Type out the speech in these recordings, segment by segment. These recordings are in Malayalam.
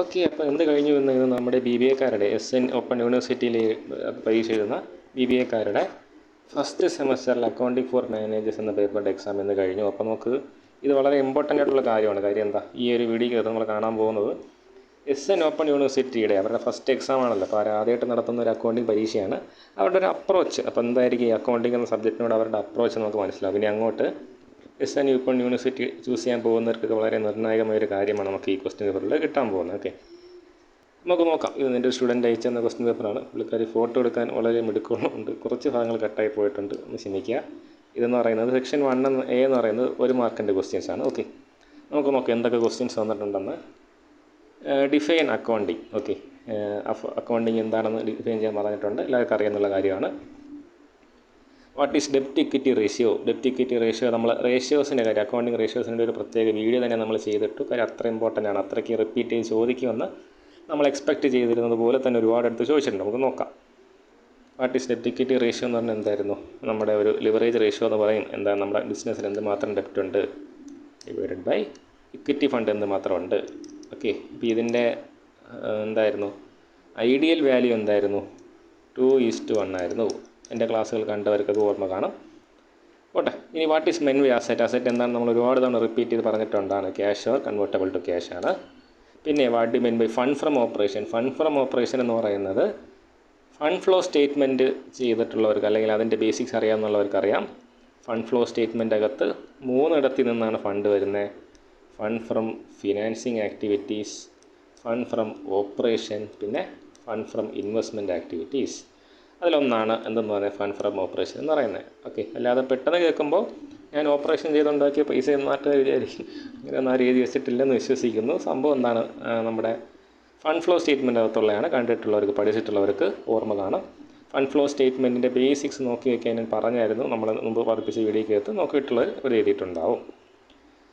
ഓക്കെ അപ്പോൾ എന്ത് കഴിഞ്ഞു എന്ന് നമ്മുടെ ബി ബി എക്കാരുടെ എസ് എൻ ഓപ്പൺ യൂണിവേഴ്സിറ്റിയിൽ പരീക്ഷ എഴുതുന്ന ബി ബി എക്കാരുടെ ഫസ്റ്റ് സെമസ്റ്ററിൽ അക്കൗണ്ടിങ് ഫോർ മാനേജേഴ്സ് എന്ന പേപ്പറിന്റെ എക്സാം എന്ന് കഴിഞ്ഞു. അപ്പോൾ നമുക്ക് ഇത് വളരെ ഇമ്പോർട്ടന്റ് ആയിട്ടുള്ള കാര്യമാണ്. കാര്യം എന്താ? ഈ ഒരു വീഡിയോ നമ്മൾ കാണാൻ പോകുന്നത് എസ് എൻ ഓപ്പൺ യൂണിവേഴ്സിറ്റിയുടെ അവരുടെ ഫസ്റ്റ് എക്സാം ആണല്ലോ. അപ്പോൾ ആദ്യമായിട്ട് നടത്തുന്ന ഒരു അക്കൗണ്ടിങ് പരീക്ഷയാണ്. അവരുടെ ഒരു അപ്രോച്ച് അപ്പോൾ എന്തായിരിക്കും ഈ അക്കൗണ്ടിങ് എന്ന സബ്ജക്റ്റിനോട് അവരുടെ അപ്രോച്ച് നമുക്ക് മനസ്സിലാവും. ഇനി അങ്ങോട്ട് S N open university choose ചെയ്യാൻ പോകുന്നവർക്കൊക്കെ വളരെ നിർണായകമായ ഒരു കാര്യമാണ് നമുക്ക് ഈ ക്വസ്റ്റ്യൻ പേപ്പറിൽ കിട്ടാൻ പോകുന്നത് ഓക്കെ നമുക്ക് നോക്കാം. ഇത് എന്റെ സ്റ്റുഡന്റ് അയച്ചെന്ന ക്വസ്റ്റ്യൻ പേപ്പറാണ് പുള്ളിക്കാർ ഫോട്ടോ എടുക്കാൻ വളരെ മിടുക്കുന്നുണ്ട് കുറച്ച് ഭാഗങ്ങൾ കട്ടായി പോയിട്ടുണ്ട്. ഒന്ന് ക്ഷമിക്കുക. ഇതെന്ന് പറയുന്നത് സെക്ഷൻ വൺ എന്ന് എ എന്ന് പറയുന്നത് ഒരു മാർക്കിന്റെ ക്വസ്റ്റ്യൻസ് ആണ് ഓക്കെ നമുക്ക് നോക്കാം എന്തൊക്കെ ക്വസ്റ്റ്യൻസ് വന്നിട്ടുണ്ടെന്ന്. ഡിഫൈൻ അക്കൗണ്ടിങ് ഓക്കെ അക്കൗണ്ടിങ് എന്താണെന്ന് ഡിഫൈൻ ചെയ്യാൻ പറഞ്ഞിട്ടുണ്ട്. എല്ലാവർക്കും അറിയാമെന്നുള്ള കാര്യമാണ്. വാട്ട് ഈസ് ഡെപ്റ്റ് ഇക്വിറ്റി റേഷ്യോ ഡെപ്റ്റ് ഇക്വിറ്റി റേഷ്യോ നമ്മൾ റേഷ്യോസിന്റെ കാര്യം അക്കൗണ്ടിങ് റേഷ്യോസിന്റെ ഒരു പ്രത്യേക വീഡിയോ തന്നെ നമ്മൾ ചെയ്തിട്ടു. കാര്യം അത്ര ഇമ്പോർട്ടന്റ് ആണ്. അത്രയ്ക്ക് റിപ്പീറ്റ് ചെയ്ത് ചോദിക്കുമെന്ന് നമ്മൾ എക്സ്പെക്റ്റ് ചെയ്തിരുന്നത് പോലെ തന്നെ ഒരുപാട് അടുത്ത് ചോദിച്ചിട്ടുണ്ട്. നമുക്ക് നോക്കാം. വാട്ട് ഈസ് ഡെപ്റ്റ് ഇക്വിറ്റി റേഷ്യോ എന്ന് പറഞ്ഞാൽ എന്തായിരുന്നു? നമ്മുടെ ഒരു ലിവറേജ് റേഷ്യോ എന്ന് പറയും. എന്താ നമ്മുടെ ബിസിനസ്സിൽ എന്ത് മാത്രം ഡെപ്റ്റ് ഉണ്ട്? ഡിവൈഡഡ് ബൈ ഇക്വിറ്റി ഫണ്ട് എന്ത് മാത്രമുണ്ട് ഓക്കെ അപ്പോൾ ഇതിന്റെ എന്തായിരുന്നു? ഐഡിയൽ വാല്യൂ എന്തായിരുന്നു? ടു ഈസ് ടു വൺ ആയിരുന്നു. എന്റെ ക്ലാസ്സുകൾ അത് ഓർമ്മ കാണും. ഓട്ടെ ഇനി what is meant by asset asset എന്താണ് നമ്മൾ ഒരുപാട് തവണ റിപ്പീറ്റ് ചെയ്ത് പറഞ്ഞിട്ടുണ്ടാണ്. Cash or convertible to cash ആണ്. പിന്നെ what do meant by fund from operation fund from operation എന്ന് പറയുന്നത് ഫണ്ട് ഫ്ലോ സ്റ്റേറ്റ്മെന്റ് ചെയ്തിട്ടുള്ളവർക്ക് അല്ലെങ്കിൽ അതിന്റെ ബേസിക്സ് അറിയാമെന്നുള്ളവർക്ക് അറിയാം ഫണ്ട് ഫ്ലോ സ്റ്റേറ്റ്മെന്റ് അകത്ത് മൂന്നിടത്തിൽ നിന്നാണ് ഫണ്ട് വരുന്നത് fund from financing activities fund from operation പിന്നെ ഫണ്ട് ഫ്രം ഇൻവെസ്റ്റ്മെന്റ് ആക്ടിവിറ്റീസ് അതിലൊന്നാണ് എന്തെന്ന് പറയുന്നത് ഫണ്ട് ഫ്രം ഓപ്പറേഷൻ എന്ന് പറയുന്നത്. ഓക്കെ അല്ലാതെ പെട്ടെന്ന് കേൾക്കുമ്പോൾ ഞാൻ ഓപ്പറേഷൻ ചെയ്തുണ്ടാക്കിയ പൈസ നാട്ടുകാർ വിചാരിക്കും അങ്ങനെ ഒന്നും ആരും എഴുതി വെച്ചിട്ടില്ലെന്ന് വിശ്വസിക്കുന്നു. സംഭവം എന്താണ്? നമ്മുടെ ഫണ്ട് ഫ്ലോ സ്റ്റേറ്റ്മെന്റ് അകത്തുള്ളതാണ്. കണ്ടിട്ടുള്ളവർക്ക് പഠിച്ചിട്ടുള്ളവർക്ക് ഓർമ്മ കാണും. ഫണ്ട് ഫ്ലോ സ്റ്റേറ്റ്മെന്റിന്റെ ബേസിക്സ് നോക്കി വയ്ക്കാൻ ഞാൻ പറഞ്ഞായിരുന്നു. നമ്മൾ മുമ്പ് പതിപ്പിച്ച വീഡിയോക്കകത്ത് നോക്കിയിട്ടുള്ളവർ ഒരു എഴുതിയിട്ടുണ്ടാവും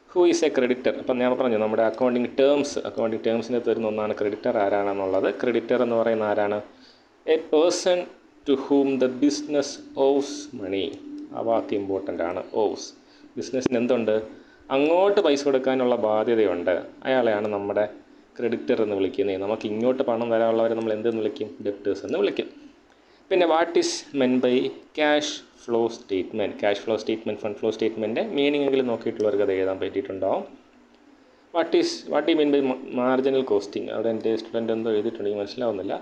ഹൂ ഈസ് എ ക്രെഡിറ്റർ അപ്പം ഞാൻ പറഞ്ഞു നമ്മുടെ അക്കൗണ്ടിങ് ടേംസ് അക്കൗണ്ടിങ് ടേംസിനകത്ത് വരുന്ന ഒന്നാണ് ക്രെഡിറ്റർ ആരാണെന്നുള്ളത്. ക്രെഡിറ്റർ എന്ന് പറയുന്ന ആരാണ്? A person to whom the business owes money ആ വാക്ക് ഇമ്പോർട്ടന്റ് ആണ് ഓവ്സ് ബിസിനസ്സിന് എന്തുണ്ട്? അങ്ങോട്ട് പൈസ കൊടുക്കാനുള്ള ബാധ്യതയുണ്ട്. അയാളെയാണ് നമ്മുടെ ക്രെഡിറ്റർ എന്ന് വിളിക്കുന്നത്. നമുക്ക് ഇങ്ങോട്ട് പണം വരാനുള്ളവരെ നമ്മൾ എന്തെന്ന് വിളിക്കും? ഡെപ്റ്റേഴ്സ് എന്ന് വിളിക്കും. പിന്നെ what is meant by cash flow statement cash flow statement fund flow statement meaning എങ്കിലും നോക്കിയിട്ടുള്ളവർക്ക് അത് എഴുതാൻ പറ്റിയിട്ടുണ്ടാവും. വാട്ട് ഈസ് വാട്ട് ഈ മീൻ ബൈ മാർജിനൽ കോസ്റ്റിംഗ് അവിടെ എന്റെ സ്റ്റുഡന്റ് എന്തോ എഴുതിയിട്ടുണ്ടെങ്കിൽ മനസ്സിലാവുന്നില്ല.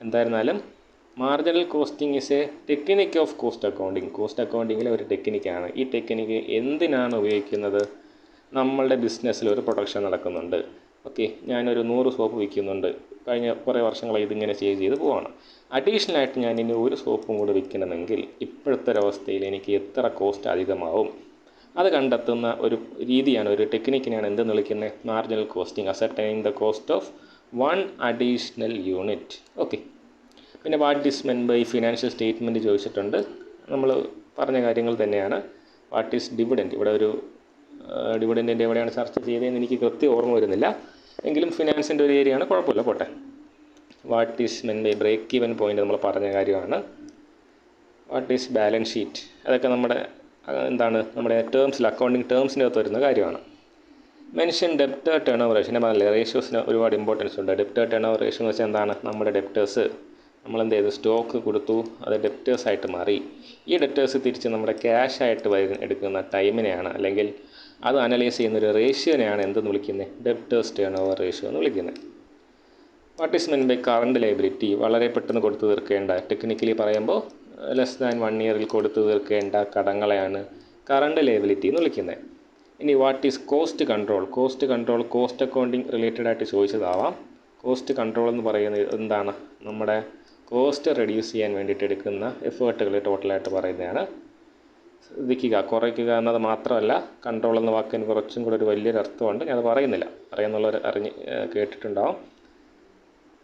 എന്തായിരുന്നാലും marginal costing is a technique of cost accounting cost അക്കൗണ്ടിങ്ങിലെ ഒരു ടെക്നിക്കാണ് ഈ ടെക്നിക്ക് എന്തിനാണ് ഉപയോഗിക്കുന്നത്? നമ്മളുടെ ബിസിനസ്സിൽ ഒരു പ്രൊഡക്ഷൻ നടക്കുന്നുണ്ട്. ഓക്കെ ഞാനൊരു നൂറ് സോപ്പ് വിൽക്കുന്നുണ്ട്. കഴിഞ്ഞ കുറേ വർഷങ്ങളായി ഇതിങ്ങനെ ചെയ്ത് ചെയ്ത് പോവാണ്. അഡീഷണൽ ആയിട്ട് ഞാൻ ഇനി ഒരു സോപ്പും കൂടെ വിൽക്കണമെങ്കിൽ ഇപ്പോഴത്തെ ഒരവസ്ഥയിൽ എനിക്ക് എത്ര കോസ്റ്റ് അധികമാവും? അത് കണ്ടെത്തുന്ന ഒരു രീതിയാണ് ഒരു ടെക്നിക്കിനെയാണ് എന്തെന്ന് വിളിക്കുന്നത് marginal costing ascertaining the cost of one additional unit okay പിന്നെ what is meant by financial statement ചോദിച്ചിട്ടുണ്ട്. നമ്മൾ പറഞ്ഞ കാര്യങ്ങൾ തന്നെയാണ്. What is dividend. ഇവിടെ ഒരു ഡിവിഡന്റിന്റെ എവിടെയാണ് ചർച്ച ചെയ്തതെന്ന് എനിക്ക് കൃത്യം ഓർമ്മ വരുന്നില്ല. എങ്കിലും ഫിനാൻസിന്റെ ഒരു ഏരിയയാണ്. കുഴപ്പമില്ല. പോട്ടെ. What is meant by break even point നമ്മൾ പറഞ്ഞ കാര്യമാണ്. What is balance sheet. അതൊക്കെ നമ്മുടെ എന്താണ്? നമ്മുടെ ടേംസിൽ അക്കൗണ്ടിങ് ടേംസിന്റെ അകത്ത് വരുന്ന കാര്യമാണ്. Mention debtor turnover ratio. ഞാൻ പറഞ്ഞില്ലേ റേഷ്യോസിന് ഒരുപാട് ഇമ്പോർട്ടൻസ് ഉണ്ട്. ഡെപ്റ്റർ ടേൺ ഓവർ റേഷ്യോ എന്ന് വെച്ചാൽ എന്താണ്? നമ്മുടെ ഡെപ്റ്റേഴ്സ് നമ്മൾ എന്ത് ചെയ്തു സ്റ്റോക്ക് കൊടുത്തു. അത് ഡെപ്റ്റേഴ്സ് ആയിട്ട് മാറി. ഈ ഡെറ്റേഴ്സ് തിരിച്ച് നമ്മുടെ ക്യാഷ് ആയിട്ട് വരും എടുക്കുന്ന ടൈമിനെയാണ് അല്ലെങ്കിൽ അത് അനലൈസ് ചെയ്യുന്ന ഒരു റേഷ്യോനെയാണ് എന്തെന്ന് വിളിക്കുന്നത് ഡെപ്റ്റേഴ്സ് ടേൺ ഓവർ റേഷ്യോ എന്ന് വിളിക്കുന്നത് what is meant by current liability വളരെ പെട്ടെന്ന് കൊടുത്തു തീർക്കേണ്ട. ടെക്നിക്കലി പറയുമ്പോൾ ലെസ് ദാൻ വൺ ഇയറിൽ കൊടുത്തു തീർക്കേണ്ട കടങ്ങളെയാണ് കറണ്ട് ലൈബിലിറ്റി എന്ന് വിളിക്കുന്നത് ഇനി what is cost control cost control cost accounting related ആയിട്ട് ചോദിച്ചതാവാം. കോസ്റ്റ് കൺട്രോൾ എന്ന് പറയുന്നത് എന്താണ്? നമ്മുടെ കോസ്റ്റ് റെഡ്യൂസ് ചെയ്യാൻ വേണ്ടിയിട്ട് എടുക്കുന്ന എഫേർട്ടുകൾ ടോട്ടലായിട്ട് പറയുന്നതാണ്. ശ്രദ്ധിക്കുക കുറയ്ക്കുക എന്നത് മാത്രമല്ല കൺട്രോൾ എന്ന വാക്കിന് കുറച്ചും കൂടെ ഒരു വലിയൊരു അർത്ഥമുണ്ട്. ഞാൻ അത് പറയുന്നില്ല. അറിയുന്നുള്ളവർ അറിഞ്ഞ് കേട്ടിട്ടുണ്ടാവും.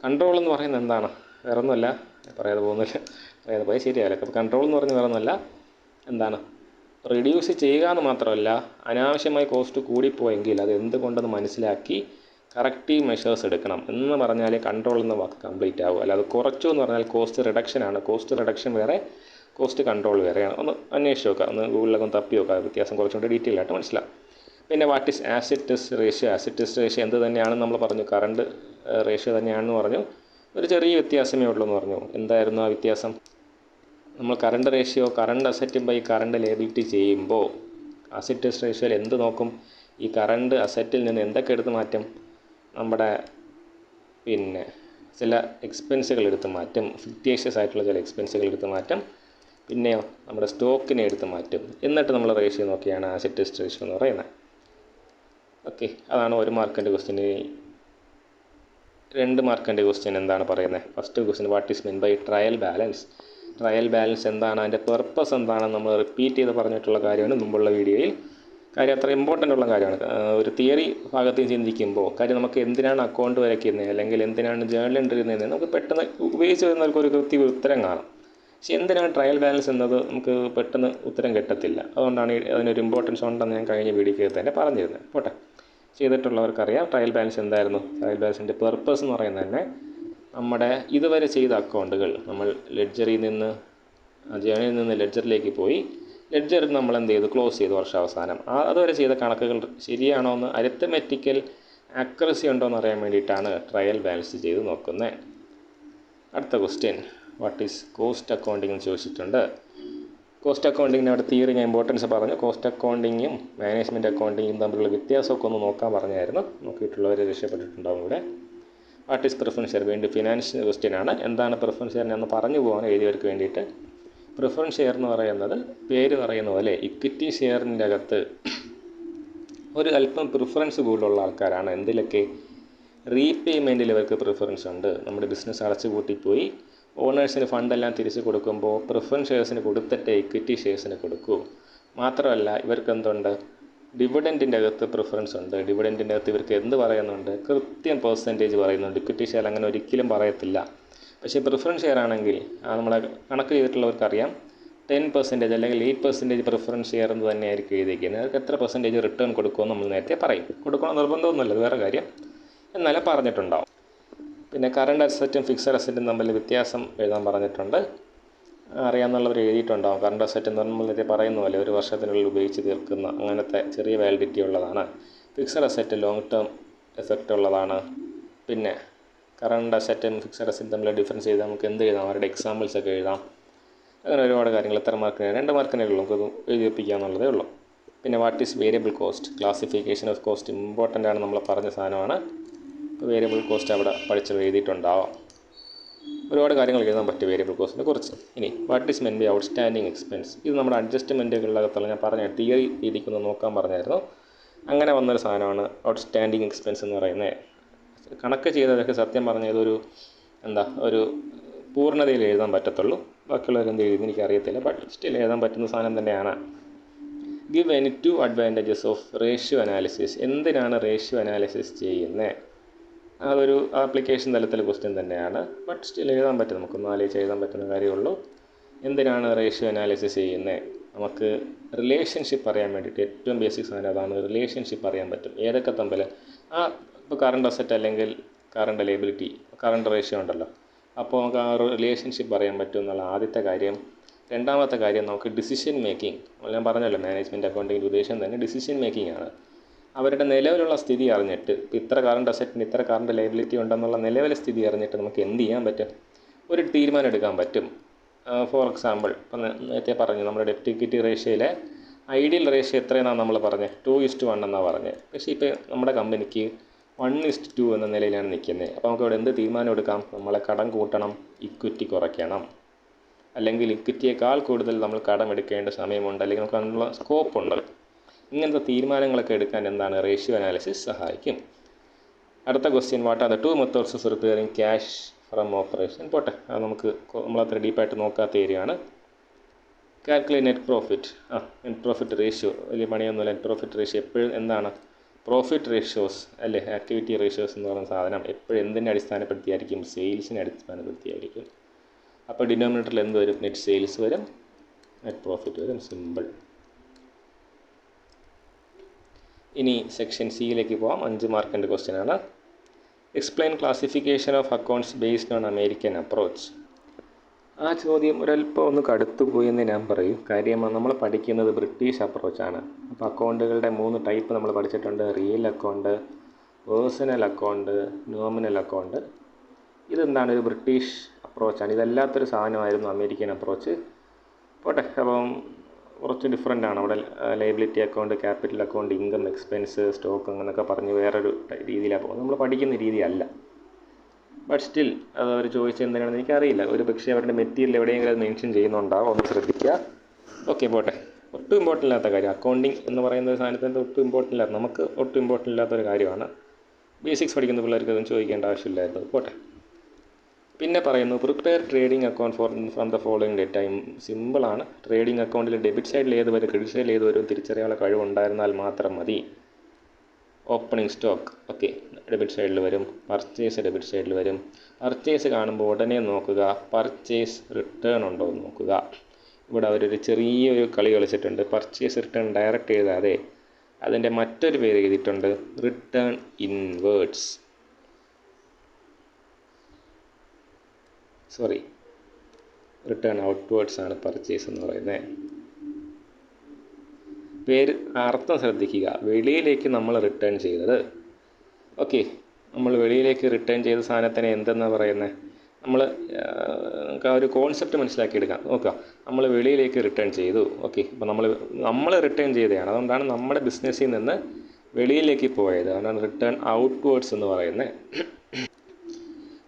കൺട്രോൾ എന്ന് പറയുന്നത് എന്താണ്? വേറെ ഒന്നുമല്ല പറയാതെ പോകുന്നില്ല. പറയാതെ പോയാൽ ശരിയാവില്ല. അപ്പോൾ കൺട്രോൾ എന്ന് പറഞ്ഞ് വേറെ ഒന്നുമല്ല എന്താണ്? റെഡ്യൂസ് ചെയ്യുക എന്ന് മാത്രമല്ല അനാവശ്യമായി കോസ്റ്റ് കൂടിപ്പോയെങ്കിൽ അത് എന്തുകൊണ്ടെന്ന് മനസ്സിലാക്കി കറക്റ്റീവ് മെഷേഴ്സ് എടുക്കണം എന്ന് പറഞ്ഞാൽ കൺട്രോൾ എന്ന വാക്ക് കംപ്ലീറ്റ് ആവും. അല്ലാതെ കുറച്ചു എന്ന് പറഞ്ഞാൽ കോസ്റ്റ് റിഡക്ഷൻ ആണ്. കോസ്റ്റ് റിഡക്ഷൻ വേറെ കോസ്റ്റ് കൺട്രോൾ വേറെയാണ്. ഒന്ന് അന്വേഷിച്ച് നോക്കുക. ഒന്ന് ഗൂഗിളിലൊക്കെ ഒന്ന് തപ്പി നോക്കുക. വ്യത്യാസം കുറച്ചുകൂടി ഡീറ്റെയിൽ ആയിട്ട് മനസ്സിലാവും. പിന്നെ what is acid test ratio acid test ratio എന്ത് തന്നെയാണെന്ന് നമ്മൾ പറഞ്ഞു. കറണ്ട് റേഷ്യോ തന്നെയാണെന്ന് പറഞ്ഞു. ഒരു ചെറിയ വ്യത്യാസമേ ഉള്ളൂ എന്ന് പറഞ്ഞു. എന്തായിരുന്നു ആ വ്യത്യാസം? നമ്മൾ current ratio current asset by current liability ചെയ്യുമ്പോൾ അസറ്റ് ടെസ്റ്റ് റേഷ്യോയിൽ എന്ത് നോക്കും? ഈ കറണ്ട് അസറ്റിൽ നിന്ന് എന്തൊക്കെ എടുത്ത് മാറ്റും? നമ്മുടെ പിന്നെ ചില എക്സ്പെൻസുകൾ എടുത്ത് മാറ്റും. ഫിക്റ്റീഷ്യസ് ആയിട്ടുള്ള ചില എക്സ്പെൻസുകൾ എടുത്ത് മാറ്റും. പിന്നെയോ നമ്മുടെ സ്റ്റോക്കിനെ എടുത്ത് മാറ്റും. എന്നിട്ട് നമ്മൾ റേഷ്യോ നോക്കിയാണ് ആസിഡ് ടെസ്റ്റ് റേഷ്യോ എന്ന് പറയുന്നത്. ഓക്കെ അതാണ് ഒരു മാർക്കിന്റെ ക്വസ്റ്റ്യൻ രണ്ട് മാർക്കിന്റെ ക്വസ്റ്റ്യൻ എന്താണ് പറയുന്നത്? First question what is mean by trial balance trial balance എന്താണ്? അതിന്റെ പെർപ്പസ് എന്താണെന്ന് നമ്മൾ റിപ്പീറ്റ് ചെയ്ത് പറഞ്ഞിട്ടുള്ള കാര്യമാണ് മുമ്പുള്ള വീഡിയോയിൽ കാര്യം അത്ര ഇമ്പോർട്ടന്റ് ഉള്ള കാര്യമാണ്. ഒരു തിയറി ഭാഗത്ത് ചിന്തിക്കുമ്പോൾ കാര്യം നമുക്ക് എന്തിനാണ് അക്കൗണ്ട് വരയ്ക്കുന്നത് അല്ലെങ്കിൽ എന്തിനാണ് ജേർണൽ എൻട്രി ചെയ്യുന്നത് നമുക്ക് പെട്ടെന്ന് ഉപയോഗിച്ച് വരുന്നവർക്ക് ഒരു കൃത്യ ഉത്തരം കാണാം. പക്ഷെ എന്തിനാണ് ട്രയൽ ബാലൻസ് എന്നത് നമുക്ക് പെട്ടെന്ന് ഉത്തരം കിട്ടത്തില്ല? അതുകൊണ്ടാണ് അതിനൊരു ഇമ്പോർട്ടൻസ് ഉണ്ടെന്ന് ഞാൻ കഴിഞ്ഞ വീഡിയോയ്ക്ക് തന്നെ പറഞ്ഞിരുന്നത്. പോട്ടെ. ചെയ്തിട്ടുള്ളവർക്കറിയാം ട്രയൽ ബാലൻസ് എന്തായിരുന്നു? ട്രയൽ ബാലൻസിന്റെ പെർപ്പസ് എന്ന് പറയുന്നത് തന്നെ നമ്മുടെ ഇതുവരെ ചെയ്ത അക്കൗണ്ടുകൾ നമ്മൾ ലെഡ്ജറിൽ നിന്ന് ജേണിയിൽ നിന്ന് ലെഡ്ജറിലേക്ക് പോയി ലെഡ്ജറിൽ നമ്മൾ എന്ത് ചെയ്തു? ക്ലോസ് ചെയ്തു വർഷാവസാനം. അതുവരെ ചെയ്ത കണക്കുകൾ ശരിയാണോ എന്ന് അരിത്തമെറ്റിക്കൽ ആക്യുറസി ഉണ്ടോ എന്ന് അറിയാൻ വേണ്ടിയിട്ടാണ് ട്രയൽ ബാലൻസ് ചെയ്ത് നോക്കുന്നത്. അടുത്ത question what is cost accounting എന്ന് ചോദിച്ചിട്ടുണ്ട്. കോസ്റ്റ് അക്കൗണ്ടിങ്ങിന് അവിടെ തിയറി ഞാൻ ഇമ്പോർട്ടൻസ് പറഞ്ഞു. കോസ്റ്റ് അക്കൗണ്ടിങ്ങും മാനേജ്മെന്റ് അക്കൗണ്ടിങ്ങും തമ്മിലുള്ള വ്യത്യാസമൊക്കെ ഒന്ന് നോക്കാൻ പറഞ്ഞായിരുന്നു. നോക്കിയിട്ടുള്ളവർ രക്ഷപ്പെട്ടിട്ടുണ്ടാവും ഇവിടെ. വാട്ട് ഈസ് പ്രിഫറൻസ് ഷെയർ വേണ്ടി ഫിനാൻഷ്യൽ ക്വസ്റ്റ്യൻ ആണ്. എന്താണ് പ്രിഫറൻസ് ഷെയർ എന്ന് പറഞ്ഞു പോകാൻ എഴുതിയവർക്ക് വേണ്ടിയിട്ട് പ്രിഫറൻസ് ഷെയർ എന്ന് പറയുന്നത് പേര് പറയുന്ന പോലെ ഇക്വിറ്റി ഷെയറിന്റെ അകത്ത് ഒരു അല്പം പ്രിഫറൻസ് കൂടുതലുള്ള ആൾക്കാരാണ്. എന്തിലൊക്കെ റീപേയ്മെന്റിൽ ഇവർക്ക് പ്രിഫറൻസ് ഉണ്ട്. നമ്മുടെ ബിസിനസ് അടച്ചു കൂട്ടിപ്പോയി ഓണേഴ്സിന് ഫണ്ടെല്ലാം തിരിച്ചു കൊടുക്കുമ്പോൾ പ്രിഫറൻസ് ഷെയർസിന് കൊടുത്തിട്ട് ഇക്വിറ്റി ഷെയർസിന് കൊടുക്കൂ. മാത്രമല്ല ഇവർക്ക് എന്തുണ്ട്? ഡിവിഡന്റിന്റെ അകത്ത് പ്രിഫറൻസ് ഉണ്ട്. ഡിവിഡന്റിന്റെ അകത്ത് ഇവർക്ക് എന്ത് പറയുന്നുണ്ട്? കൃത്യം പെർസെന്റേജ് പറയുന്നുണ്ട്. ഇക്വിറ്റി ഷെയർ അങ്ങനെ ഒരിക്കലും പറയത്തില്ല. പക്ഷേ പ്രിഫറൻസ് ഷെയർ ആണെങ്കിൽ നമ്മൾ കണക്ക് ചെയ്തിട്ടുള്ളവർക്കറിയാം ടെൻ പെർസെന്റേജ് അല്ലെങ്കിൽ എയ്റ്റ് പെർസെന്റേജ് പ്രിഫറൻസ് ഷെയർ എന്ന് തന്നെയായിരിക്കും എഴുതിയിരിക്കുന്നത്. അവർക്ക് എത്ര പെർസെന്റേജ് റിട്ടേൺ കൊടുക്കുമെന്ന് നമ്മൾ നേരത്തെ പറയും. കൊടുക്കണം നിർബന്ധമൊന്നുമില്ല അത് വേറെ കാര്യം. എന്നാലും പറഞ്ഞിട്ടുണ്ടാവും. പിന്നെ കറണ്ട് അസറ്റും ഫിക്സഡ് അസറ്റും തമ്മിൽ വ്യത്യാസം എഴുതാൻ പറഞ്ഞിട്ടുണ്ട്. അറിയാമെന്നുള്ളവർ എഴുതിയിട്ടുണ്ടാവും. കറണ്ട് അസറ്റ് എന്ന് നമ്മൾ നേരത്തെ പറയുന്ന പോലെ ഒരു വർഷത്തിനുള്ളിൽ ഉപയോഗിച്ച് തീർക്കുന്ന അങ്ങനത്തെ ചെറിയ വാലിഡിറ്റി ഉള്ളതാണ്. Fixed asset long term effect ഉള്ളതാണ്. പിന്നെ കറണ്ട് അസറ്റും ഫിക്സഡ് അസറ്റ് തമ്മിൽ ഡിഫറൻസ് ചെയ്താൽ നമുക്ക് എന്ത് എഴുതാം? അവരുടെ എക്സാമ്പിൾസ് ഒക്കെ എഴുതാം. അങ്ങനെ ഒരുപാട് കാര്യങ്ങൾ എത്ര മാർക്കിന് രണ്ട് മാർക്കിനേ ഉള്ളൂ. നമുക്കത് എഴുതിപ്പിക്കുക എന്നുള്ളതേ ഉള്ളൂ. പിന്നെ what is variable cost classification of cost important ആണ് നമ്മൾ പറഞ്ഞ സാധനമാണ്. വേരിയബിൾ കോസ്റ്റ് അവിടെ പഠിച്ചത് എഴുതിയിട്ടുണ്ടാവാം. ഒരുപാട് കാര്യങ്ങൾ എഴുതാൻ പറ്റും വേരിയബിൾ കോസ്റ്റിനെ കുറിച്ച്. ഇനി what is meant by outstanding expense ഇത് നമ്മുടെ അഡ്ജസ്റ്റ്മെന്റുകളിലകത്തുള്ള ഞാൻ പറഞ്ഞ തിയറി രീതിക്കൊന്ന് നോക്കാൻ പറഞ്ഞായിരുന്നു. അങ്ങനെ വന്നൊരു സാധനമാണ് ഔട്ട്സ്റ്റാൻഡിങ് എക്സ്പെൻസ് എന്ന് പറയുന്നത്. കണക്ക് ചെയ്തതൊക്കെ സത്യം പറഞ്ഞാൽ ഇതൊരു എന്താ ഒരു പൂർണതയിൽ എഴുതാൻ പറ്റത്തുള്ളൂ. ബാക്കിയുള്ളവരെന്ത് എഴുതി എനിക്ക് എനിക്കറിയത്തില്ല. ബട്ട് സ്റ്റിൽ എഴുതാൻ പറ്റുന്ന സാധനം തന്നെയാണ്. Give any two advantages of ratio analysis എന്തിനാണ് റേഷ്യോ അനാലിസിസ് ചെയ്യുന്നത് അതൊരു ആപ്ലിക്കേഷൻ തലത്തിലെ ക്വസ്റ്റ്യൻ തന്നെയാണ്. ബട്ട് സ്റ്റിൽ എഴുതാൻ പറ്റും. നമുക്കൊന്ന് ആലോചിച്ച് എഴുതാൻ പറ്റുന്ന കാര്യമുള്ളൂ. എന്തിനാണ് റേഷ്യോ അനാലിസിസ് ചെയ്യുന്നത് നമുക്ക് റിലേഷൻഷിപ്പ് അറിയാൻ വേണ്ടിയിട്ട് ഏറ്റവും ബേസിക് സാധനം അതാണ് റിലേഷൻഷിപ്പ് അറിയാൻ പറ്റും. ഏതൊക്കെ തമ്മിൽ ആ ഇപ്പോൾ കറണ്ട് അസറ്റ് അല്ലെങ്കിൽ കറണ്ട് ലേബിലിറ്റി കറണ്ട് റേഷ്യോ ഉണ്ടല്ലോ. അപ്പോൾ നമുക്ക് ആ റിലേഷൻഷിപ്പ് അറിയാൻ പറ്റും എന്നുള്ള ആദ്യത്തെ കാര്യം. രണ്ടാമത്തെ കാര്യം നമുക്ക് ഡിസിഷൻ മേക്കിംഗ് ഞാൻ പറഞ്ഞല്ലോ മാനേജ്മെന്റ് അക്കൗണ്ടിങ്ങിന്റെ ഉദ്ദേശം തന്നെ ഡിസിഷൻ മേക്കിംഗ് ആണ്. അവരുടെ നിലവിലുള്ള സ്ഥിതി അറിഞ്ഞിട്ട് ഇപ്പോൾ ഇത്ര കറണ്ട് അസറ്റിന് ഇത്ര കറണ്ട് ലേബിലിറ്റി ഉണ്ടെന്നുള്ള നിലവിലെ സ്ഥിതി അറിഞ്ഞിട്ട് നമുക്ക് എന്ത് ചെയ്യാൻ പറ്റും? ഒരു തീരുമാനം എടുക്കാൻ പറ്റും. ഫോർ എക്സാമ്പിൾ ഇപ്പം നേരത്തെ പറഞ്ഞു നമ്മുടെ ഡെപ്റ്റ് ഇക്വിറ്റി റേഷ്യോയിലെ ഐഡിയൽ റേഷ്യോ എത്രയെന്നാണ് നമ്മൾ പറഞ്ഞത് ടു ഇസ്റ്റ് വൺ എന്നാണ് പറഞ്ഞത് പക്ഷേ ഇപ്പോൾ നമ്മുടെ കമ്പനിക്ക് വൺ ഇസ്റ്റ് ടു എന്ന നിലയിലാണ് നിൽക്കുന്നത്. അപ്പോൾ നമുക്ക് ഇവിടെ എന്ത് തീരുമാനം എടുക്കാം? നമ്മളെ കടം കൂട്ടണം ഇക്വിറ്റി കുറയ്ക്കണം. അല്ലെങ്കിൽ ഇക്വിറ്റിയേക്കാൾ കൂടുതൽ നമ്മൾ കടം എടുക്കേണ്ട സമയമുണ്ട്. അല്ലെങ്കിൽ നമുക്ക് അതിനുള്ള സ്കോപ്പ് ഉണ്ട്. ഇങ്ങനത്തെ തീരുമാനങ്ങളൊക്കെ എടുക്കാൻ എന്താണ്? റേഷ്യോ അനാലിസിസ് സഹായിക്കും. അടുത്ത question what are the two methods of repairing cash from operation പോട്ടെ അത് നമുക്ക് നമ്മളത്ര ഡീപ്പായിട്ട് നോക്കാത്ത ഏരിയയാണ് കാൽക്കുലേറ്റ് നെറ്റ് പ്രോഫിറ്റ് ആ നെറ്റ് പ്രോഫിറ്റ് റേഷ്യോ വലിയ പണിയൊന്നുമില്ല. നെറ്റ് പ്രോഫിറ്റ് റേഷ്യോ എപ്പോഴും എന്താണ്? പ്രോഫിറ്റ് റേഷ്യോസ് അല്ലേ ആക്ടിവിറ്റി റേഷ്യോസ് എന്ന് പറയുന്ന സാധനം എപ്പോഴും എന്തിനെ അടിസ്ഥാനപ്പെടുത്തിയായിരിക്കും? സെയിൽസിനെ അടിസ്ഥാനപ്പെടുത്തിയായിരിക്കും. അപ്പോൾ ഡിനോമിനേറ്ററിൽ എന്ത് വരും? നെറ്റ് സെയിൽസ് വരും. നെറ്റ് പ്രോഫിറ്റ് വരും. സിമ്പിൾ ഇനി സെക്ഷൻ സിയിലേക്ക് പോകാം അഞ്ച് മാർക്കിന്റെ ക്വസ്റ്റ്യൻ ആണ്. Explain classification of accounts based on American approach ആ ചോദ്യം ഒരല്പം ഒന്ന് കടുത്തുപോയി പോയെന്ന് ഞാൻ പറയും. കാര്യം നമ്മൾ പഠിക്കുന്നത് ബ്രിട്ടീഷ് അപ്രോച്ചാണ് അപ്പോൾ അക്കൗണ്ടുകളുടെ മൂന്ന് ടൈപ്പ് നമ്മൾ പഠിച്ചിട്ടുണ്ട്. Real account personal account nominal account ഇതെന്താണ് ഒരു ബ്രിട്ടീഷ് അപ്രോച്ചാണ് ഇതല്ലാത്തൊരു സാധനമായിരുന്നു അമേരിക്കൻ അപ്രോച്ച് പോട്ടെ. അപ്പം കുറച്ച് ഡിഫറെന്റ് ആണ്. അവിടെ liability account capital account income expense stock അങ്ങനെയൊക്കെ പറഞ്ഞ് വേറൊരു രീതിയിലാണ് പോകുന്നത്. നമ്മൾ പഠിക്കുന്ന രീതിയല്ല. ബട്ട് സ്റ്റിൽ അത് അവർ ചോദിച്ചത് എന്തിനാണെന്ന് എനിക്കറിയില്ല. ഒരു പക്ഷേ അവരുടെ മെറ്റീരിയൽ എവിടെയെങ്കിലും അത് മെൻഷൻ ചെയ്യുന്നുണ്ടാവും. ഒന്ന് ശ്രദ്ധിക്കുക. ഓക്കെ പോട്ടെ. ഒട്ടും ഇമ്പോർട്ടന്റ് ഇല്ലാത്ത കാര്യം. അക്കൗണ്ടിങ് എന്ന് പറയുന്ന ഒരു സാധനത്തിന്റെ ഒട്ടും ഇമ്പോർട്ടന്റ് ഇല്ലാത്ത നമുക്ക് ഒട്ടും ഇമ്പോർട്ടന്റ് ഇല്ലാത്തൊരു കാര്യമാണ്. ബേസിക്സ് പഠിക്കുന്ന പിള്ളേർക്ക് അതൊന്നും ചോദിക്കേണ്ട ആവശ്യമില്ലായിരുന്നു. പോട്ടെ. പിന്നെ പറയുന്നു prepare trading account for from the following data സിമ്പിളാണ് ട്രേഡിംഗ് അക്കൗണ്ടിൽ ഡെബിറ്റ് സൈഡിൽ ഏത് വരും ക്രെഡിറ്റ് സൈഡിൽ ഏത് വരും തിരിച്ചറിയാനുള്ള കഴിവുണ്ടായിരുന്നാൽ മാത്രം മതി. ഓപ്പണിംഗ് സ്റ്റോക്ക് ഓക്കെ ഡെബിറ്റ് സൈഡിൽ വരും പർച്ചേസ് ഡെബിറ്റ് സൈഡിൽ വരും. പർച്ചേസ് കാണുമ്പോൾ ഉടനെ നോക്കുക പർച്ചേസ് റിട്ടേൺ ഉണ്ടോ എന്ന് നോക്കുക. ഇവിടെ അവരൊരു ചെറിയൊരു കളി കളിച്ചിട്ടുണ്ട്. പർച്ചേസ് റിട്ടേൺ ഡയറക്റ്റ് എഴുതാതെ അതിന്റെ മറ്റൊരു പേര് എഴുതിയിട്ടുണ്ട് return inwards sorry return outwards ആണ് പർച്ചേസ് എന്ന് പറയുന്നത് പേര് അർത്ഥം ശ്രദ്ധിക്കുക. വെളിയിലേക്ക് നമ്മൾ റിട്ടേൺ ചെയ്തത് ഓക്കെ നമ്മൾ വെളിയിലേക്ക് റിട്ടേൺ ചെയ്ത സാധനത്തിന് എന്തെന്നാണ് പറയുന്നത് നമ്മൾ നമുക്ക് ആ ഒരു കോൺസെപ്റ്റ് മനസ്സിലാക്കിയെടുക്കാം. നോക്കുക. നമ്മൾ വെളിയിലേക്ക് റിട്ടേൺ ചെയ്തു. ഓക്കെ അപ്പോൾ നമ്മൾ നമ്മൾ റിട്ടേൺ ചെയ്തതാണ്. അതുകൊണ്ടാണ് നമ്മുടെ ബിസിനസ്സിൽ നിന്ന് വെളിയിലേക്ക് പോയത്. അതാണ് റിട്ടേൺ ഔട്ട്വേർഡ്സ് എന്ന് പറയുന്നത്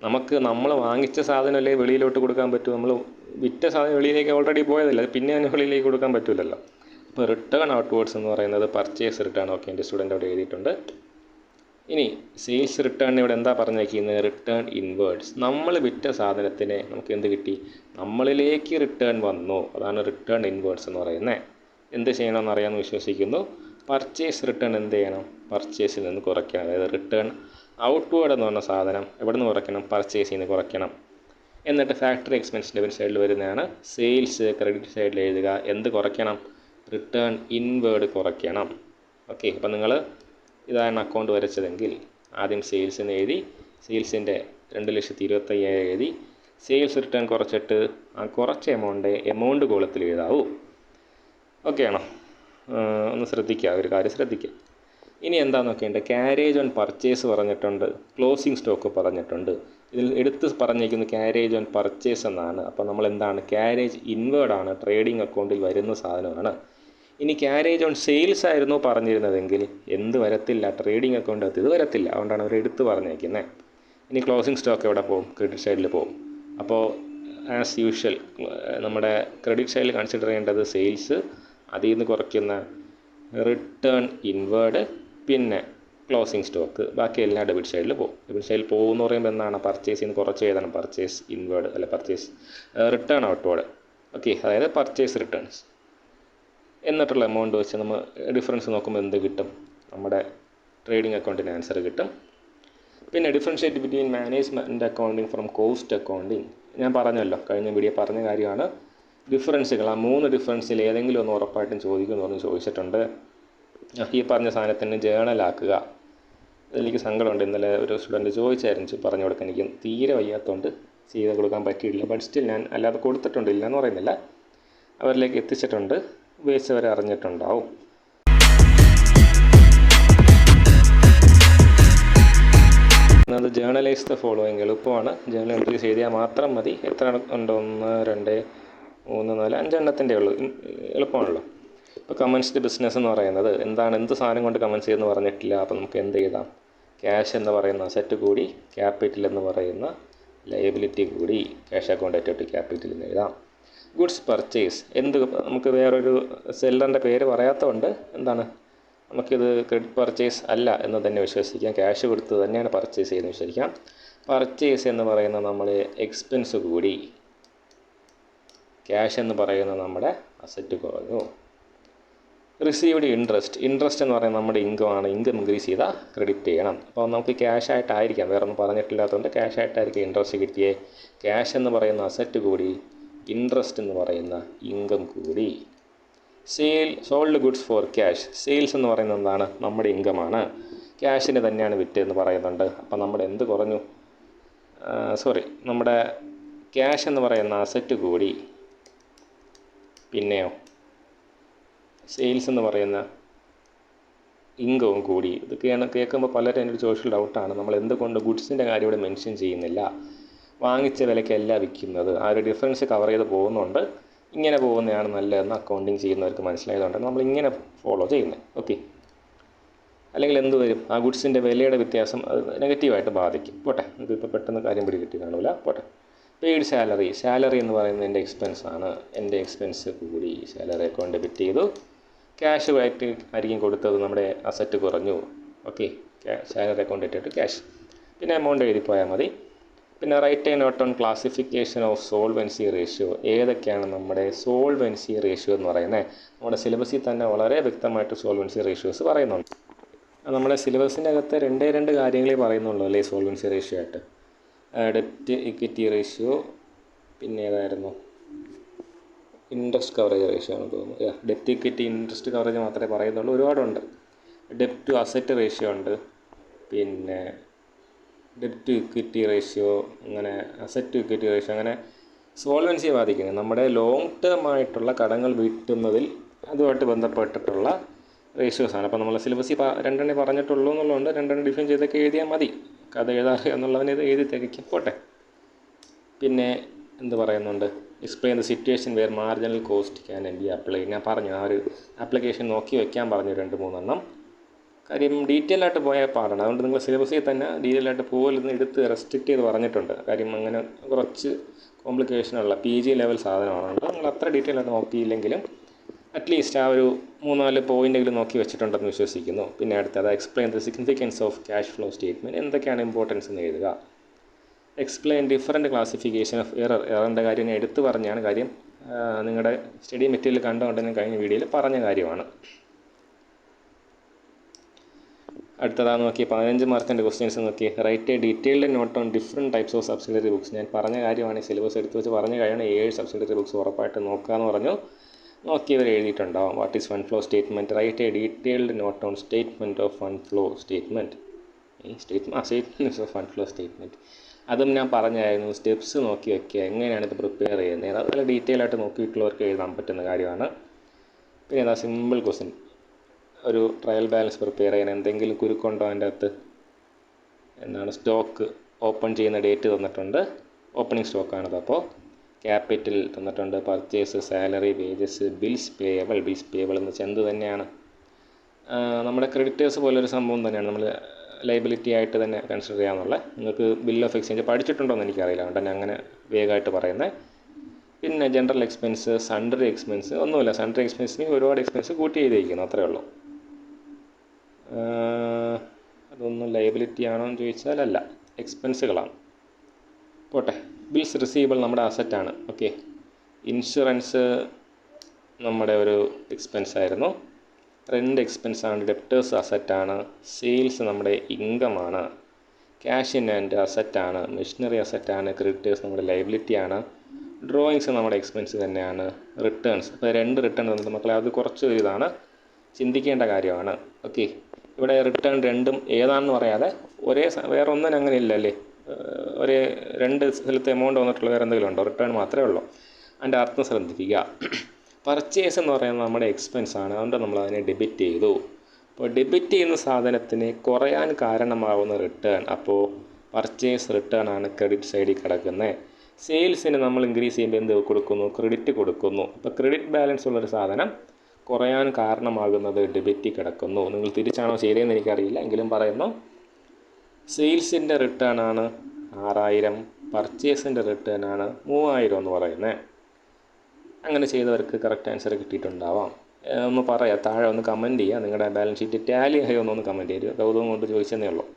നമുക്ക് നമ്മൾ വാങ്ങിച്ച സാധനം സാധനമല്ലേ വെളിയിലോട്ട് കൊടുക്കാൻ പറ്റൂ? നമ്മൾ വിറ്റ സാധനം വെളിയിലേക്ക് ഓൾറെഡി പോയതല്ല? പിന്നെ അതിന് വെളിയിലേക്ക് കൊടുക്കാൻ പറ്റില്ലല്ലോ അപ്പോൾ റിട്ടേൺ ഔട്ട്വേർഡ്സ് എന്ന് പറയുന്നത് പർച്ചേസ് റിട്ടേൺ ഓക്കെ എന്റെ സ്റ്റുഡന്റ് അവിടെ എഴുതിയിട്ടുണ്ട്. ഇനി സെയിൽസ് റിട്ടേൺ ഇവിടെ എന്താ പറഞ്ഞേക്കുന്നത് റിട്ടേൺ ഇൻവേർഡ്സ് നമ്മൾ വിറ്റ സാധനത്തിന് നമുക്ക് എന്ത് കിട്ടി? നമ്മളിലേക്ക് റിട്ടേൺ വന്നു. അതാണ് റിട്ടേൺ ഇൻവേർഡ്സ് എന്ന് പറയുന്നത് എന്ത് ചെയ്യണമെന്ന് അറിയാമെന്ന് വിശ്വസിക്കുന്നു. പർച്ചേസ് റിട്ടേൺ എന്ത് ചെയ്യണം? പർച്ചേസിൽ നിന്ന് കുറയ്ക്കണം. അതായത് റിട്ടേൺ ഔട്ട്വേർഡ് എന്ന് പറഞ്ഞ സാധനം എവിടെ നിന്ന് കുറയ്ക്കണം പർച്ചേസിൽ നിന്ന് കുറയ്ക്കണം. എന്നിട്ട് ഫാക്ടറി എക്സ്പെൻസ് ഡെബിറ്റ് സൈഡിൽ വരുന്നതാണ് സെയിൽസ് ക്രെഡിറ്റ് സൈഡിൽ എഴുതുക. എന്ത് കുറയ്ക്കണം? റിട്ടേൺ ഇൻവേർഡ് കുറയ്ക്കണം. ഓക്കെ അപ്പം നിങ്ങൾ ഇതാണ് അക്കൗണ്ട് വരച്ചതെങ്കിൽ ആദ്യം സെയിൽസ് എന്ന് എഴുതി സെയിൽസിന്റെ രണ്ട് ലക്ഷത്തി ഇരുപത്തയ്യായിരം എഴുതി സെയിൽസ് റിട്ടേൺ കുറച്ചിട്ട് ആ കുറച്ച് എമൗണ്ട് എമൗണ്ട് കോളത്തിൽ എഴുതാവൂ. ഓക്കെ ആണോ? ഒന്ന് ശ്രദ്ധിക്കുക ഒരു കാര്യം ശ്രദ്ധിക്കുക ഇനി എന്താ നോക്കേണ്ടത്? ക്യാരേജ് ഓൺ പർച്ചേസ് പറഞ്ഞിട്ടുണ്ട് ക്ലോസിംഗ് സ്റ്റോക്ക് പറഞ്ഞിട്ടുണ്ട്. ഇതിൽ എടുത്ത് പറഞ്ഞേക്കുന്ന ക്യാരേജ് ഓൺ പർച്ചേസ് എന്നാണ്. അപ്പോൾ നമ്മൾ എന്താണ് ക്യാരേജ് ഇൻവേർഡ് ആണ് ട്രേഡിംഗ് അക്കൗണ്ടിൽ വരുന്ന സാധനമാണ്. ഇനി ക്യാരേജ് ഓൺ സെയിൽസ് ആയിരുന്നു പറഞ്ഞിരുന്നതെങ്കിൽ എന്ത് വരത്തില്ല? ട്രേഡിംഗ് അക്കൗണ്ട് അത് ഇത് വരത്തില്ല. അതുകൊണ്ടാണ് അവർ എടുത്ത് പറഞ്ഞേക്കുന്നത് ഇനി ക്ലോസിംഗ് സ്റ്റോക്ക് എവിടെ പോകും? ക്രെഡിറ്റ് സൈഡിൽ പോകും. അപ്പോൾ ആസ് യൂഷ്വൽ നമ്മുടെ ക്രെഡിറ്റ് സൈഡിൽ കൺസിഡർ ചെയ്യേണ്ടത് സെയിൽസ് അതിൽ നിന്ന് കുറയ്ക്കുന്ന റിട്ടേൺ ഇൻവേർഡ് പിന്നെ ക്ലോസിംഗ് സ്റ്റോക്ക് ബാക്കി എല്ലാം ഡെബിറ്റ് സൈഡിൽ പോകും. ഡെബിറ്റ് സൈഡിൽ പോകുമെന്ന് പറയുമ്പോൾ എന്താണ്? പർച്ചേസ് നിന്ന് കുറച്ച് എഴുതണം. പർച്ചേസ് ഇൻവേർഡ് അല്ല പർച്ചേസ് റിട്ടേൺ ഔട്ട്വേർഡ് ഓക്കെ അതായത് പർച്ചേസ് റിട്ടേൺസ് എന്നിട്ടുള്ള എമൗണ്ട് വെച്ച് നമ്മൾ ഡിഫറൻസ് നോക്കുമ്പോൾ എന്ത് കിട്ടും? നമ്മുടെ ട്രേഡിംഗ് അക്കൗണ്ടിന്റെ ആൻസർ കിട്ടും. പിന്നെ differentiate between management accounting from cost accounting ഞാൻ പറഞ്ഞല്ലോ കഴിഞ്ഞ വീഡിയോ പറഞ്ഞ കാര്യമാണ്. ഡിഫറൻസുകൾ ആ മൂന്ന് ഡിഫറൻസിൽ ഏതെങ്കിലും ഒന്ന് ഉറപ്പായിട്ടും ചോദിക്കുമെന്ന് പറഞ്ഞ് ചോദിച്ചിട്ടുണ്ട്. ഈ പറഞ്ഞ സാധനത്തിന് ജേണലാക്കുക എനിക്ക് സങ്കടമുണ്ട്. ഇന്നലെ ഒരു സ്റ്റുഡന്റ് ചോദിച്ചായിരുന്നു പറഞ്ഞു കൊടുക്കാൻ എനിക്ക് തീരെ വയ്യാത്തതുകൊണ്ട് ചെയ്ത് കൊടുക്കാൻ പറ്റിയിട്ടില്ല. ബട്ട് സ്റ്റിൽ ഞാൻ അല്ലാതെ കൊടുത്തിട്ടുണ്ട് ഇല്ല എന്ന് പറയുന്നില്ല. അവരിലേക്ക് എത്തിച്ചിട്ടുണ്ട്. ഉപയോഗിച്ചവരെ അറിഞ്ഞിട്ടുണ്ടാവും. അത് ജേണലൈസ് ദ ഫോളോയിങ് എളുപ്പമാണ്. ജേണൽ എൻട്രി ചെയ്താൽ മാത്രം മതി. എത്ര ഉണ്ട്? ഒന്ന് രണ്ട് മൂന്ന് നാല് അഞ്ചെണ്ണത്തിന്റെ ഉള്ളൂ. എളുപ്പമാണല്ലോ. ഇപ്പോൾ കമൻസ്ഡ് ബിസിനസ് എന്ന് പറയുന്നത് എന്താണ്? എന്ത് സാധനം കൊണ്ട് കമൻസ് ചെയ്യുമെന്ന് പറഞ്ഞിട്ടില്ല. അപ്പോൾ നമുക്ക് എന്ത് ചെയ്താം ക്യാഷ് എന്ന് പറയുന്ന അസറ്റ് കൂടി ക്യാപിറ്റൽ എന്ന് പറയുന്ന ലയബിലിറ്റി കൂടി ക്യാഷ് അക്കൗണ്ട് അറ്റ് ക്യാപിറ്റൽ എന്ന് എഴുതാം. ഗുഡ്സ് പർച്ചേസ് എന്ത് നമുക്ക് വേറൊരു സെല്ലറിന്റെ പേര് പറയാത്തതുകൊണ്ട് എന്താണ്? നമുക്കിത് ക്രെഡിറ്റ് പർച്ചേസ് അല്ല എന്ന് തന്നെ വിശ്വസിക്കാം. ക്യാഷ് കൊടുത്ത് തന്നെയാണ് പർച്ചേസ് ചെയ്യുന്നത് വിശ്വസിക്കാം. പർച്ചേസ് എന്ന് പറയുന്ന നമ്മൾ എക്സ്പെൻസ് കൂടി. ക്യാഷ് എന്ന് പറയുന്ന നമ്മുടെ അസറ്റ് കുറഞ്ഞു. റിസീവ്ഡ് ഇൻട്രസ്റ്റ് ഇൻട്രസ്റ്റ് എന്ന് പറയുന്നത് നമ്മുടെ ഇൻകം ആണ്. ഇൻകം ഇൻക്രീസ് ചെയ്താൽ ക്രെഡിറ്റ് ചെയ്യണം. അപ്പോൾ നമുക്ക് ക്യാഷ് ആയിട്ടായിരിക്കാം. വേറെ ഒന്നും പറഞ്ഞിട്ടില്ലാത്തതുകൊണ്ട് ക്യാഷ് ആയിട്ടായിരിക്കും ഇൻട്രസ്റ്റ് കിട്ടിയേ. ക്യാഷ് എന്ന് പറയുന്ന അസറ്റ് കൂടി ഇൻട്രസ്റ്റ് എന്ന് പറയുന്ന ഇൻകം കൂടി. Sale sold goods for cash sales എന്ന് പറയുന്നത് എന്താണ്? നമ്മുടെ ഇൻകമാണ് ക്യാഷിന് തന്നെയാണ് വിറ്റ് എന്ന് പറയുന്നുണ്ട്. അപ്പം നമ്മുടെ എന്ത് കുറഞ്ഞു? സോറി നമ്മുടെ ക്യാഷ് എന്ന് പറയുന്ന അസറ്റ് കൂടി. പിന്നെയോ? സെയിൽസ് എന്ന് പറയുന്ന ഇൻകവും കൂടി. ഇതൊക്കെയാണ് കേൾക്കുമ്പോൾ പലരും എന്റെ ഒരു ചോദിച്ചിട്ടുള്ള ഡൗട്ടാണ് നമ്മൾ എന്തുകൊണ്ട് ഗുഡ്സിന്റെ കാര്യം ഇവിടെ മെൻഷൻ ചെയ്യുന്നില്ല? വാങ്ങിച്ച വിലയ്ക്കല്ല വിൽക്കുന്നത്. ആ ഒരു ഡിഫറൻസ് കവർ ചെയ്ത് പോകുന്നുണ്ട്. ഇങ്ങനെ പോകുന്നതാണ് നല്ലതെന്ന് അക്കൗണ്ടിങ് ചെയ്യുന്നവർക്ക് മനസ്സിലായതുകൊണ്ട് നമ്മൾ ഇങ്ങനെ ഫോളോ ചെയ്യുന്നത് ഓക്കെ അല്ലെങ്കിൽ എന്ത് വരും? ആ ഗുഡ്സിന്റെ വിലയുടെ വ്യത്യാസം അത് നെഗറ്റീവായിട്ട് ബാധിക്കും. പോട്ടെ. നമുക്ക് ഇപ്പോൾ പെട്ടെന്ന് കാര്യം പിടി കിട്ടി കാണില്ല പോട്ടെ പെയ്ഡ് സാലറി സാലറി എന്ന് പറയുന്നത് എന്റെ എക്സ്പെൻസാണ് എന്റെ എക്സ്പെൻസ് കൂടി സാലറി അക്കൗണ്ട് ഡെബിറ്റ് ചെയ്തു. ക്യാഷ് ആയിട്ട് ആയിരിക്കും കൊടുത്തത് നമ്മുടെ അസറ്റ് കുറഞ്ഞു. ഓക്കെ സാലറി അക്കൗണ്ട് ഇട്ടിട്ട് ക്യാഷ് പിന്നെ എമൗണ്ട് എഴുതി പോയാൽ മതി. പിന്നെ write a note on classification of solvency ratio ഏതൊക്കെയാണ് നമ്മുടെ സോൾവെൻസി റേഷ്യോ എന്ന് പറയുന്നത്? നമ്മുടെ സിലബസിൽ തന്നെ വളരെ വ്യക്തമായിട്ട് സോൾവെൻസി റേഷ്യോസ് പറയുന്നുണ്ട്. നമ്മുടെ സിലബസിന്റെ അകത്ത് രണ്ടേ രണ്ട് കാര്യങ്ങളേ പറയുന്നുള്ളൂ അല്ലേ സോൾവെൻസി റേഷ്യോ ആയിട്ട്? ഡെറ്റ് ഇക്വിറ്റി റേഷ്യോ പിന്നെ ഏതായിരുന്നു? ഇൻട്രസ്റ്റ് കവറേജ് റേഷ്യോ ആണ് തോന്നുന്നു. ഡെറ്റ് ഇക്വിറ്റി ഇൻട്രസ്റ്റ് കവറേജ് മാത്രമേ പറയുന്നുള്ളൂ. ഒരുപാടുണ്ട്. ഡെപ്റ്റ് ടു അസറ്റ് റേഷ്യോ ഉണ്ട്. പിന്നെ ഡെപ്റ്റ് ഇക്വിറ്റി റേഷ്യോ അങ്ങനെ അസറ്റ് ടു ഇക്വിറ്റി റേഷ്യോ അങ്ങനെ സോൾവൻസിയെ ബാധിക്കുന്നത് നമ്മുടെ ലോങ് ടേം ആയിട്ടുള്ള കടങ്ങൾ വീട്ടുന്നതിൽ അതുമായിട്ട് ബന്ധപ്പെട്ടിട്ടുള്ള റേഷ്യോസ് ആണ്. അപ്പോൾ നമ്മൾ സിലബസിൽ രണ്ടെണ്ണേ പറഞ്ഞിട്ടുള്ളൂ എന്നുള്ളതുകൊണ്ട് രണ്ടെണ്ണം ഡിഫൈൻ ചെയ്തൊക്കെ എഴുതിയാൽ മതി. കഥ എഴുതാറിയ എന്നുള്ളതിന് ഇത് എഴുതി തികയ്ക്കും പോട്ടെ. പിന്നെ എന്ത് പറയുന്നുണ്ട്? Explain the situation where marginal cost can be apply ഞാൻ പറഞ്ഞു ആ ഒരു ആപ്ലിക്കേഷൻ നോക്കി വയ്ക്കാൻ പറഞ്ഞു രണ്ട് മൂന്നെണ്ണം. കാര്യം ഡീറ്റെയിൽ ആയിട്ട് പോയാൽ പാടാണ്. അതുകൊണ്ട് നിങ്ങൾ സിലബസിൽ തന്നെ ഡീറ്റെയിൽ ആയിട്ട് പോകലെന്ന് എടുത്ത് റെസ്ട്രിക്റ്റ് ചെയ്ത് പറഞ്ഞിട്ടുണ്ട്. കാര്യം അങ്ങനെ കുറച്ച് കോംപ്ലിക്കേഷനുള്ള പി ജി ലെവൽ സാധനമാണ്. അതുകൊണ്ട് നിങ്ങൾ അത്ര ഡീറ്റെയിൽ ആയിട്ട് നോക്കിയില്ലെങ്കിലും അറ്റ്ലീസ്റ്റ് ആ ഒരു മൂന്നാൽ പോയിന്റെങ്കിലും നോക്കി വെച്ചിട്ടുണ്ടെന്ന് വിശ്വസിക്കുന്നു. പിന്നെ അടുത്തത് explain the significance of cash flow statement എന്തൊക്കെയാണ് ഇമ്പോർട്ടൻസ് എന്ന് എഴുതുക. Explain different classification of error എററിന്റെ കാര്യം എടുത്തു പറഞ്ഞാണ്. കാര്യം നിങ്ങളുടെ സ്റ്റഡി മെറ്റീരിയൽ കണ്ടുകൊണ്ട് കഴിഞ്ഞ വീഡിയോയിൽ പറഞ്ഞ കാര്യമാണ്. അടുത്തതാണ് നോക്കി പതിനഞ്ച് മാർക്കിന്റെ ക്വസ്റ്റ്യൻസ് നോക്കി. Write a detailed note on different types of subsidiary books ഞാൻ പറഞ്ഞ കാര്യമാണ് സിലബസ് എടുത്ത് വെച്ച് പറഞ്ഞ കാര്യമാണ് ഏഴ് സബ്സിഡറി ബുക്സ് ഉറപ്പായിട്ട് നോക്കാമെന്ന് പറഞ്ഞു. നോക്കിയവർ എഴുതിയിട്ടുണ്ടാവും. What is fund flow statement write a detailed note on statement of fund flow statement ഈ സ്റ്റേറ്റ്മെന്റ് ആ statement of fund flow statement അതും ഞാൻ പറഞ്ഞായിരുന്നു. സ്റ്റെപ്സ് നോക്കി വയ്ക്കുക എങ്ങനെയാണ് ഇത് പ്രിപ്പയർ ചെയ്യുന്നത്? അത് നല്ല ഡീറ്റെയിൽ ആയിട്ട് നോക്കിയിട്ടുള്ളവർക്ക് എഴുതാൻ പറ്റുന്ന കാര്യമാണ്. പിന്നെ എന്താ സിമ്പിൾ ക്വസ്റ്റ്യൻ ഒരു ട്രയൽ ബാലൻസ് പ്രിപ്പയർ ചെയ്യാൻ എന്തെങ്കിലും കുരുക്കുണ്ടോ അതിന്റെ അകത്ത്? എന്നാണ് സ്റ്റോക്ക് ഓപ്പൺ ചെയ്യുന്ന ഡേറ്റ് തന്നിട്ടുണ്ട്. ഓപ്പണിംഗ് സ്റ്റോക്കാണത് അപ്പോൾ ക്യാപിറ്റൽ തന്നിട്ടുണ്ട്. Purchase salary wages bills payable bills payable എന്ന് വെച്ചാൽ എന്ത് തന്നെയാണ്? നമ്മുടെ ക്രെഡിറ്റേഴ്സ് പോലൊരു സംഭവം തന്നെയാണ്. നമ്മൾ ലൈബിലിറ്റി ആയിട്ട് തന്നെ കൺസിഡർ ചെയ്യാമെന്നുള്ള നിങ്ങൾക്ക് ബിൽ ഓഫ് എക്സ്ചേഞ്ച് പഠിച്ചിട്ടുണ്ടോ എന്ന് എനിക്കറിയില്ല. അതുകൊണ്ട് തന്നെ അങ്ങനെ വേഗമായിട്ട് പറയുന്നത് പിന്നെ ജനറൽ എക്സ്പെൻസ് സൺഡറി എക്സ്പെൻസ് ഒന്നുമില്ല. സൺഡറി എക്സ്പെൻസിന് ഒരുപാട് എക്സ്പെൻസ് കൂട്ടി ചെയ്തിരിക്കുന്നു. അത്രേ ഉള്ളൂ. അതൊന്നും ലയബിലിറ്റി ആണോ എന്ന് ചോദിച്ചാൽ അല്ല എക്സ്പെൻസുകളാണ് പോട്ടെ ബിൽസ് റിസീവബിൾ നമ്മുടെ അസറ്റാണ് ഓക്കെ ഇൻഷുറൻസ് നമ്മുടെ ഒരു എക്സ്പെൻസ് ആയിരുന്നു. റെന്റ് എക്സ്പെൻസ് ആണ് ഡെപ്റ്റേഴ്സ് അസറ്റാണ് സെയിൽസ് നമ്മുടെ ഇൻകമാണ് ക്യാഷ് ഇൻ ആൻഡ് അസറ്റാണ് മെഷീനറി അസറ്റാണ് ക്രെഡിറ്റേഴ്സ് നമ്മുടെ ലൈബിലിറ്റി ആണ് ഡ്രോയിങ്സ് നമ്മുടെ എക്സ്പെൻസ് തന്നെയാണ് റിട്ടേൺസ് അപ്പോൾ രണ്ട് റിട്ടേൺ തന്നത് മക്കളെ അത് കുറച്ച് ഇതാണ് ചിന്തിക്കേണ്ട കാര്യമാണ് ഓക്കെ ഇവിടെ റിട്ടേൺ രണ്ടും ഏതാണെന്ന് പറയാതെ ഒരേ വേറെ ഒന്നും അങ്ങനെ ഇല്ലല്ലേ ഒരേ രണ്ട് സ്ഥലത്ത് എമൗണ്ട് വന്നിട്ടുള്ള വേറെ എന്തെങ്കിലും ഉണ്ടോ? റിട്ടേൺ മാത്രമേ ഉള്ളൂ. അതിന്റെ അർത്ഥം ശ്രദ്ധിക്കുക. പർച്ചേസ് എന്ന് പറയുന്നത് നമ്മുടെ എക്സ്പെൻസ് ആണ്. അതുകൊണ്ട് നമ്മൾ അതിനെ ഡെബിറ്റ് ചെയ്തു. അപ്പോൾ ഡെബിറ്റ് ചെയ്യുന്ന സാധനത്തിന് കുറയാൻ കാരണമാവുന്ന റിട്ടേൺ അപ്പോൾ പർച്ചേസ് റിട്ടേൺ ആണ് ക്രെഡിറ്റ് സൈഡിൽ കിടക്കുന്നത് സെയിൽസിന് നമ്മൾ ഇൻക്രീസ് ചെയ്യുമ്പോൾ എന്ത് കൊടുക്കുന്നു? ക്രെഡിറ്റ് കൊടുക്കുന്നു. അപ്പോൾ ക്രെഡിറ്റ് ബാലൻസ് ഉള്ളൊരു സാധനം കുറയാൻ കാരണമാകുന്നത് ഡെബിറ്റ് കിടക്കുന്നു. നിങ്ങൾ തിരിച്ചാണോ ശരിയെന്ന് എനിക്കറിയില്ല. എങ്കിലും പറയുന്നു സെയിൽസിന്റെ റിട്ടേൺ ആണ് ആറായിരം പർച്ചേസിന്റെ റിട്ടേൺ ആണ് മൂവായിരം എന്ന് പറയുന്നത് അങ്ങനെ ചെയ്തവർക്ക് കറക്റ്റ് ആൻസർ കിട്ടിയിട്ടുണ്ടാവാം. ഒന്ന് പറയാം. താഴെ ഒന്ന് കമന്റ് ചെയ്യുക നിങ്ങളുടെ ബാലൻസ് ഷീറ്റ് ടാലി ആയോ എന്നൊന്ന് കമന്റ് ചെയ്യുക കൗതുകം കൊണ്ട് ചോദിച്ചതേ ഉള്ളൂ.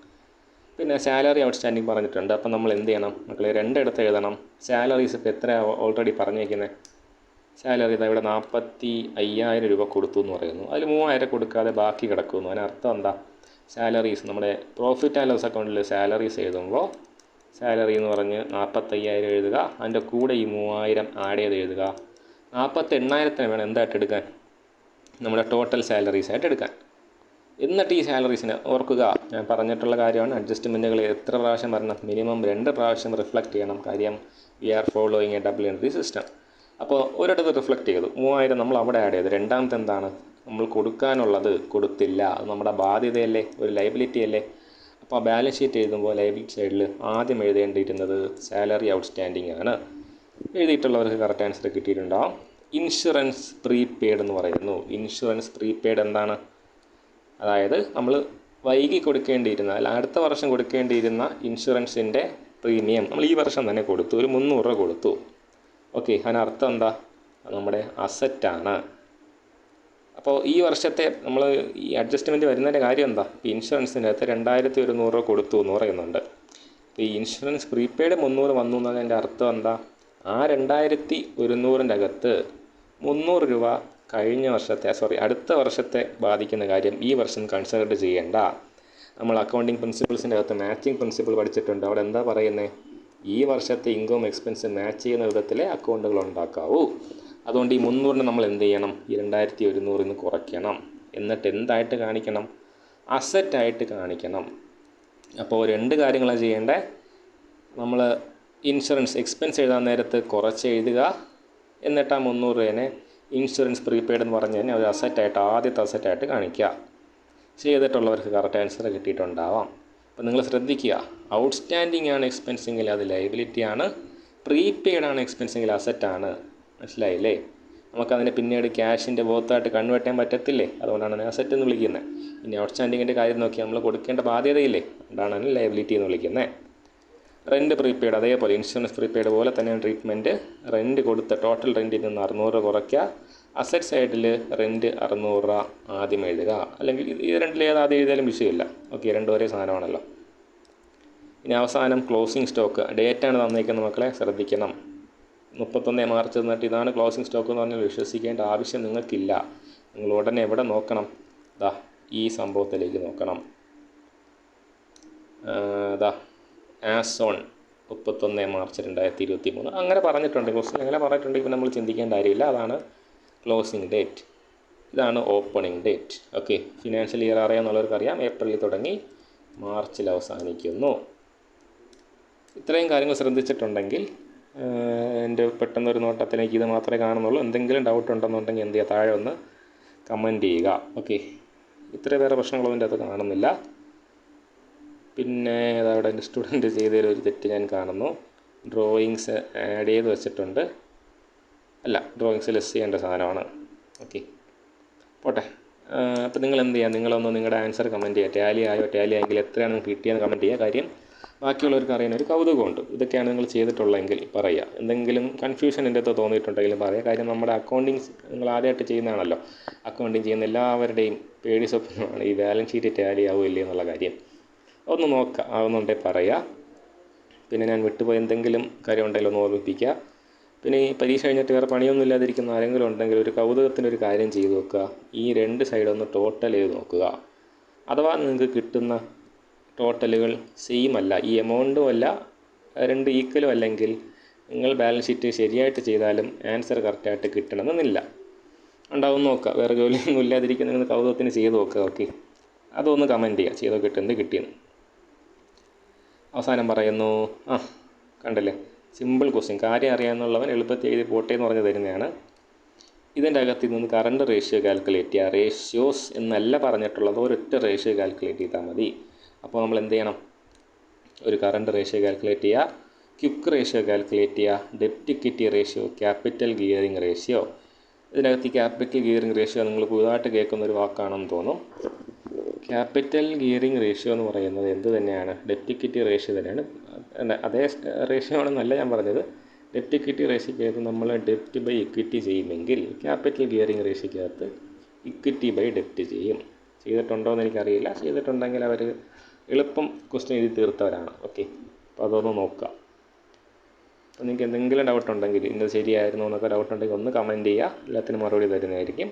പിന്നെ സാലറി ഔട്ട്സ്റ്റാൻഡിങ് പറഞ്ഞിട്ടുണ്ട്. അപ്പം നമ്മൾ എന്ത് ചെയ്യണം മക്കളെ? രണ്ടിടത്ത് എഴുതണം. സാലറീസ് ഇപ്പോൾ എത്ര ഓൾറെഡി പറഞ്ഞേക്കുന്നത് സാലറി ഇതാ ഇവിടെ നാൽപ്പത്തി അയ്യായിരം രൂപ കൊടുത്തു എന്ന് പറയുന്നു. അതിൽ മൂവായിരം കൊടുക്കാതെ ബാക്കി കിടക്കുന്നു. അതിനർത്ഥം എന്താ? സാലറീസ്. നമ്മുടെ പ്രോഫിറ്റ് ആൻഡ് ലോസ് അക്കൗണ്ടിൽ സാലറീസ് എഴുതുമ്പോൾ സാലറി എന്ന് പറഞ്ഞ് നാൽപ്പത്തയ്യായിരം എഴുതുക. അതിന്റെ കൂടെ ഈ മൂവായിരം ആഡ് ചെയ്ത് എഴുതുക. നാൽപ്പത്തി എണ്ണായിരത്തിന് വേണം എന്തായിട്ട് എടുക്കാൻ? നമ്മുടെ ടോട്ടൽ സാലറീസ് ആയിട്ട് എടുക്കാൻ. എന്നിട്ട് ഈ സാലറീസിന് ഓർക്കുക. ഞാൻ പറഞ്ഞിട്ടുള്ള കാര്യമാണ്. അഡ്ജസ്റ്റ്മെന്റുകൾ എത്ര പ്രാവശ്യം വരണം? മിനിമം രണ്ട് പ്രാവശ്യം റിഫ്ലക്റ്റ് ചെയ്യണം. കാര്യം we are following a double entry system അപ്പോൾ ഒരിടത്ത് റിഫ്ലക്റ്റ് ചെയ്തു. മൂവായിരം നമ്മൾ അവിടെ ആഡ് ചെയ്തു. രണ്ടാമത്തെ എന്താണ്? നമ്മൾ കൊടുക്കാനുള്ളത് കൊടുത്തില്ല. അത് നമ്മുടെ ബാധ്യതയല്ലേ? ഒരു ലൈബിലിറ്റി അല്ലേ? അപ്പോൾ ബാലൻസ് ഷീറ്റ് എഴുതുമ്പോൾ ലൈബിലിറ്റി സൈഡിൽ ആദ്യം എഴുതേണ്ടിയിരുന്നത് സാലറി ഔട്ട്സ്റ്റാൻഡിംഗ് ആണ്. എഴുതിയിട്ടുള്ളവർക്ക് കറക്റ്റ് ആൻസർ കിട്ടിയിട്ടുണ്ടാവും ഇൻഷുറൻസ് പ്രീപെയ്ഡ് എന്ന് പറയുന്നു. ഇൻഷുറൻസ് പ്രീപെയ്ഡ് എന്താണ്? അതായത് നമ്മൾ വൈകി കൊടുക്കേണ്ടിയിരുന്ന അല്ല അടുത്ത വർഷം കൊടുക്കേണ്ടിയിരുന്ന ഇൻഷുറൻസിന്റെ പ്രീമിയം നമ്മൾ ഈ വർഷം തന്നെ കൊടുത്തു. ഒരു മുന്നൂറ് രൂപ കൊടുത്തു. ഓക്കെ അതിനർത്ഥം എന്താ? നമ്മുടെ അസറ്റാണ് അപ്പോൾ ഈ വർഷത്തെ നമ്മൾ ഈ അഡ്ജസ്റ്റ്മെന്റ് വരുന്നതിന്റെ കാര്യം എന്താ? ഈ ഇൻഷുറൻസിന്റെ അകത്ത് രണ്ടായിരത്തി ഒരുന്നൂറ് രൂപ കൊടുത്തു എന്ന് പറയുന്നുണ്ട്. അപ്പോൾ ഈ ഇൻഷുറൻസ് പ്രീപെയ്ഡ് മുന്നൂറ് വന്നു എന്നതിന്റെ അർത്ഥം എന്താ? ആ രണ്ടായിരത്തി ഒരുന്നൂറിന്റെ അകത്ത് മുന്നൂറ് രൂപ കഴിഞ്ഞ വർഷത്തെ സോറി അടുത്ത വർഷത്തെ ബാധിക്കുന്ന കാര്യം ഈ വർഷം കൺസിഡർ ചെയ്യേണ്ട. നമ്മൾ അക്കൗണ്ടിങ് പ്രിൻസിപ്പിൾസിന്റെ അകത്ത് മാച്ചിങ് പ്രിൻസിപ്പിൾ പഠിച്ചിട്ടുണ്ട്. അവിടെ എന്താ പറയുന്നത് ഈ വർഷത്തെ ഇൻകം എക്സ്പെൻസ് മാച്ച് ചെയ്യുന്ന വിധത്തിലെ അക്കൗണ്ടുകൾ ഉണ്ടാക്കാവൂ. അതുകൊണ്ട് ഈ മുന്നൂറിന് നമ്മൾ എന്ത് ചെയ്യണം? ഈ രണ്ടായിരത്തി നിന്ന് കുറയ്ക്കണം. എന്നിട്ട് എന്തായിട്ട് കാണിക്കണം? അസറ്റായിട്ട് കാണിക്കണം. അപ്പോൾ രണ്ട് കാര്യങ്ങളാണ് ചെയ്യേണ്ടത് നമ്മൾ ഇൻഷുറൻസ് എക്സ്പെൻസ് എഴുതാൻ നേരത്ത് കുറച്ച് എഴുതുക. എന്നിട്ട് ആ മുന്നൂറ് രൂപേനെ ഇൻഷുറൻസ് പ്രീപെയ്ഡ് എന്ന് പറഞ്ഞു കഴിഞ്ഞാൽ ഒരു അസറ്റായിട്ട് ആദ്യത്തെ അസറ്റായിട്ട് കാണിക്കുക. ചെയ്തിട്ടുള്ളവർക്ക് കറക്റ്റ് ആൻസർ കിട്ടിയിട്ടുണ്ടാവാം. അപ്പോൾ നിങ്ങൾ ശ്രദ്ധിക്കുക. ഔട്ട്സ്റ്റാൻഡിംഗ് ആണ് എക്സ്പെൻസിങ്ങിൽ അത് ലയബിലിറ്റി ആണ്. പ്രീപെയ്ഡ് ആണ് എക്സ്പെൻസിങ്ങിൽ അസറ്റാണ് മനസ്സിലായില്ലേ? നമുക്കതിനെ പിന്നീട് ക്യാഷിന്റെ ബോത്തായിട്ട് കൺവേർട്ട് ചെയ്യാൻ പറ്റത്തില്ലേ? അതുകൊണ്ടാണ് അതിനെ അസറ്റ് എന്ന് വിളിക്കുന്നത്. ഇനി ഔട്ട്സ്റ്റാൻഡിങ്ങിന്റെ കാര്യം നോക്കി നമ്മൾ കൊടുക്കേണ്ട ബാധ്യതയില്ലേ? അതുകൊണ്ടാണ് അതിനെ ലൈബിലിറ്റി എന്ന് വിളിക്കുന്നത്. റെന്റ് പ്രീപെയ്ഡ് അതേപോലെ ഇൻഷുറൻസ് പ്രീപെയ്ഡ് പോലെ തന്നെ ട്രീറ്റ്മെന്റ് റെന്റ് കൊടുത്ത ടോട്ടൽ റെന്റിൽ നിന്ന് അറുന്നൂറ് കുറയ്ക്കുക. അസറ്റ് സൈഡിൽ റെന്റ് അറുന്നൂറ് രൂപ ആദ്യം എഴുതുക. അല്ലെങ്കിൽ ഈ രണ്ടിൽ ഏത് ആദ്യം എഴുതിയാലും വിഷയമില്ല. ഓക്കെ രണ്ടും ഒരേ സാധനമാണല്ലോ. ഇനി അവസാനം ക്ലോസിംഗ് സ്റ്റോക്ക് ഡേറ്റാണ് തന്നേക്കുന്നത് മക്കളെ ശ്രദ്ധിക്കണം. മുപ്പത്തൊന്ന് മാർച്ച് എന്നിട്ട് ഇതാണ് ക്ലോസിംഗ് സ്റ്റോക്ക് എന്ന് പറഞ്ഞാൽ വിശ്വസിക്കേണ്ട ആവശ്യം നിങ്ങൾക്കില്ല. നിങ്ങൾ ഉടനെ എവിടെ നോക്കണം? ദാ ഈ സംഭവത്തിലേക്ക് നോക്കണം. ദാ ആസോൺ മുപ്പത്തൊന്ന് മാർച്ച് രണ്ടായിരത്തി ഇരുപത്തി മൂന്ന് അങ്ങനെ പറഞ്ഞിട്ടുണ്ട്. ക്വസ്റ്റ്യൻ അങ്ങനെ പറഞ്ഞിട്ടുണ്ടെങ്കിൽ നമ്മൾ ചിന്തിക്കേണ്ട കാര്യമില്ല. അതാണ് ക്ലോസിംഗ് ഡേറ്റ് ഇതാണ് opening date okay financial year അറിയാമെന്നുള്ളവർക്ക് അറിയാം ഏപ്രിലിൽ തുടങ്ങി മാർച്ചിൽ അവസാനിക്കുന്നു. ഇത്രയും കാര്യങ്ങൾ ശ്രദ്ധിച്ചിട്ടുണ്ടെങ്കിൽ എന്റെ പെട്ടെന്നൊരു നോട്ടത്തിലേക്ക് ഇത് മാത്രമേ കാണുന്നുള്ളൂ. എന്തെങ്കിലും ഡൗട്ട് ഉണ്ടെന്നുണ്ടെങ്കിൽ എന്ത് ചെയ്യുക? താഴെ ഒന്ന് കമന്റ് ചെയ്യുക. ഓക്കെ ഇത്ര വേറെ പ്രശ്നങ്ങളൊന്നും എന്റെ അത് കാണുന്നില്ല. പിന്നെ അതവിടെ എന്റെ സ്റ്റുഡന്റ് ചെയ്തതിലൊരു തെറ്റ് ഞാൻ കാണുന്നു. ഡ്രോയിങ്സ് ആഡ് ചെയ്ത് വെച്ചിട്ടുണ്ട്. അല്ല ഡ്രോയിങ്സ് ലെസ് ചെയ്യേണ്ട സാധനമാണ്. ഓക്കെ പോട്ടെ. അപ്പോൾ നിങ്ങൾ എന്ത് ചെയ്യുക നിങ്ങളൊന്ന് നിങ്ങളുടെ ആൻസർ കമന്റ് ചെയ്യുക. ടാലി ആയോ ടാലി ആയെങ്കിൽ എത്രയാണ് നിങ്ങൾക്ക് കിട്ടിയെന്ന് കമന്റ് ചെയ്യുക. കാര്യം ബാക്കിയുള്ളവർക്ക് അറിയാൻ ഒരു കൗതുകമുണ്ട്. ഇതൊക്കെയാണ് നിങ്ങൾ ചെയ്തിട്ടുള്ളതെങ്കിൽ പറയുക. എന്തെങ്കിലും കൺഫ്യൂഷൻ എന്റെ അടുത്ത് തോന്നിയിട്ടുണ്ടെങ്കിലും പറയുക. കാര്യം നമ്മുടെ അക്കൗണ്ടിങ് നിങ്ങൾ ആദ്യമായിട്ട് ചെയ്യുന്നതാണല്ലോ. അക്കൗണ്ടിങ് ചെയ്യുന്ന എല്ലാവരുടെയും പേടി സ്വപ്നമാണ് ഈ ബാലൻസ് ഷീറ്റ് ടാലി ആവുമോ ഇല്ലേ എന്നുള്ള കാര്യം. ഒന്ന് നോക്കുക. ആവുന്നുണ്ടെങ്കിൽ പറയുക. പിന്നെ ഞാൻ വിട്ടുപോയ എന്തെങ്കിലും കാര്യം ഉണ്ടെങ്കിൽ ഒന്ന് ഓർമ്മിപ്പിക്കുക. പിന്നെ ഈ പരീക്ഷ കഴിഞ്ഞിട്ട് വേറെ പണിയൊന്നും ഇല്ലാതിരിക്കുന്ന ആരെങ്കിലും ഉണ്ടെങ്കിൽ ഒരു കൗതുകത്തിന് ഒരു കാര്യം ചെയ്തു നോക്കുക. ഈ രണ്ട് സൈഡ് ഒന്ന് ടോട്ടൽ ചെയ്ത് നോക്കുക. അഥവാ നിങ്ങൾക്ക് കിട്ടുന്ന ടോട്ടലുകൾ സെയിം അല്ല. ഈ എമൗണ്ടും അല്ല രണ്ട് ഈക്വലും അല്ലെങ്കിൽ നിങ്ങൾ ബാലൻസ് ഷീറ്റ് ശരിയായിട്ട് ചെയ്താലും ആൻസർ കറക്റ്റായിട്ട് കിട്ടണമെന്നില്ല. ഉണ്ടാവും നോക്കുക. വേറെ ജോലിയൊന്നും ഇല്ലാതിരിക്കുന്ന നിങ്ങൾ കൗതുകത്തിന് ചെയ്ത് നോക്കുക ഓക്കെ അതൊന്ന് കമന്റ് ചെയ്യുക. ചെയ്തോ കിട്ടുന്നത് കിട്ടിയെന്ന്. അവസാനം പറയുന്നു ആ കണ്ടില്ലേ? Simple question. കാര്യം അറിയാമെന്നുള്ളവൻ എളുപ്പത്തിൽ എഴുതി പോട്ടെ എന്ന് പറഞ്ഞ് തരുന്നതാണ്. ഇതിന്റെ അകത്ത് നിന്ന് കറണ്ട് റേഷ്യോ കാൽക്കുലേറ്റ് ചെയ്യുക. റേഷ്യോസ് എന്നല്ല പറഞ്ഞിട്ടുള്ളത്. ഒരൊറ്റ റേഷ്യോ കാൽക്കുലേറ്റ് ചെയ്താൽ മതി. അപ്പോൾ നമ്മൾ എന്ത് ചെയ്യണം? ഒരു കറണ്ട് റേഷ്യോ കാൽക്കുലേറ്റ് ചെയ്യുക. ക്യുക്ക് റേഷ്യോ കാൽക്കുലേറ്റ് ചെയ്യുക. ഡെപ്റ്റ് equity ratio capital gearing ratio ഇതിനകത്ത് ഈ ക്യാപിറ്റൽ ഗിയറിംഗ് റേഷ്യോ നിങ്ങൾ പുതുതായിട്ട് കേൾക്കുന്ന ഒരു വാക്കാണെന്ന് തോന്നും. ക്യാപിറ്റൽ ഗിയറിംഗ് റേഷ്യോ എന്ന് പറയുന്നത് എന്ത് തന്നെയാണ്? ഡെപ്റ്റ് ഇക്വിറ്റി റേഷ്യോ തന്നെയാണ്. അല്ല, അതേ റേഷ്യോ ആണെന്നല്ല ഞാൻ പറഞ്ഞത്. ഡെപ്റ്റ് ഇക്വിറ്റി റേഷ്യോക്കകത്ത് നമ്മൾ ഡെപ്റ്റ് ബൈ ഇക്വിറ്റി ചെയ്യുമെങ്കിൽ ക്യാപിറ്റൽ ഗിയറിംഗ് റേഷ്യോക്കകത്ത് ഇക്വിറ്റി ബൈ ഡെപ്റ്റ് ചെയ്യും. ചെയ്തിട്ടുണ്ടോ എന്ന് എനിക്കറിയില്ല. ചെയ്തിട്ടുണ്ടെങ്കിൽ അവർ എളുപ്പം ക്വസ്റ്റ്യൻ എഴുതി തീർത്തവരാണ്. ഓക്കെ അപ്പോൾ അതൊന്ന് നോക്കുക അപ്പോൾ നിങ്ങൾക്ക് എന്തെങ്കിലും ഡൗട്ട് ഉണ്ടെങ്കിൽ ഇന്നത് ശരിയായിരുന്നു എന്നൊക്കെ ഡൗട്ട് ഉണ്ടെങ്കിൽ ഒന്ന് കമന്റ് ചെയ്യുക. എല്ലാത്തിനും മറുപടി തരുന്നതായിരിക്കും.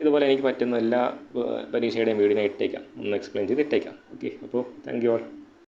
ഇതുപോലെ എനിക്ക് പറ്റുന്ന എല്ലാ പരീക്ഷയുടെയും വീടിനെ ഇട്ടേക്കാം. ഒന്ന് എക്സ്പ്ലെയിൻ ചെയ്ത് ഇട്ടേക്കാം. ഓക്കെ അപ്പോൾ താങ്ക് യു ഓൾ